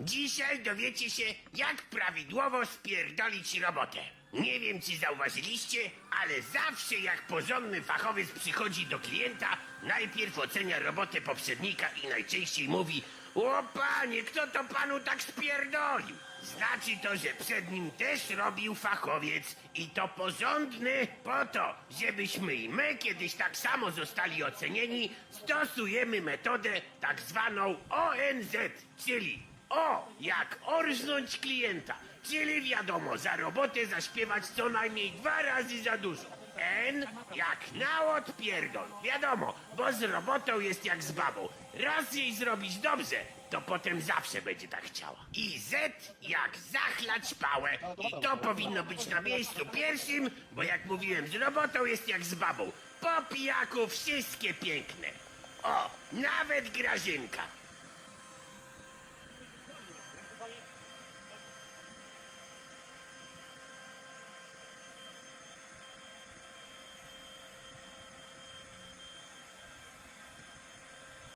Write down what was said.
Dzisiaj dowiecie się, jak prawidłowo spierdolić robotę. Nie wiem, czy zauważyliście, ale zawsze jak porządny fachowiec przychodzi do klienta, najpierw ocenia robotę poprzednika i najczęściej mówi O panie, kto to panu tak spierdolił? Znaczy to, że przed nim też robił fachowiec i to porządny po to, żebyśmy i my kiedyś tak samo zostali ocenieni, stosujemy metodę tak zwaną ONZ, czyli o, jak orznąć klienta, czyli wiadomo, za robotę zaśpiewać co najmniej dwa razy za dużo. N jak na odpierdol, wiadomo, bo z robotą jest jak z babą. Raz jej zrobić dobrze, to potem zawsze będzie tak chciała. I Z jak zachlać pałę. I to powinno być na miejscu pierwszym, bo jak mówiłem, z robotą jest jak z babą. Po pijaku wszystkie piękne. O, nawet Grażynka.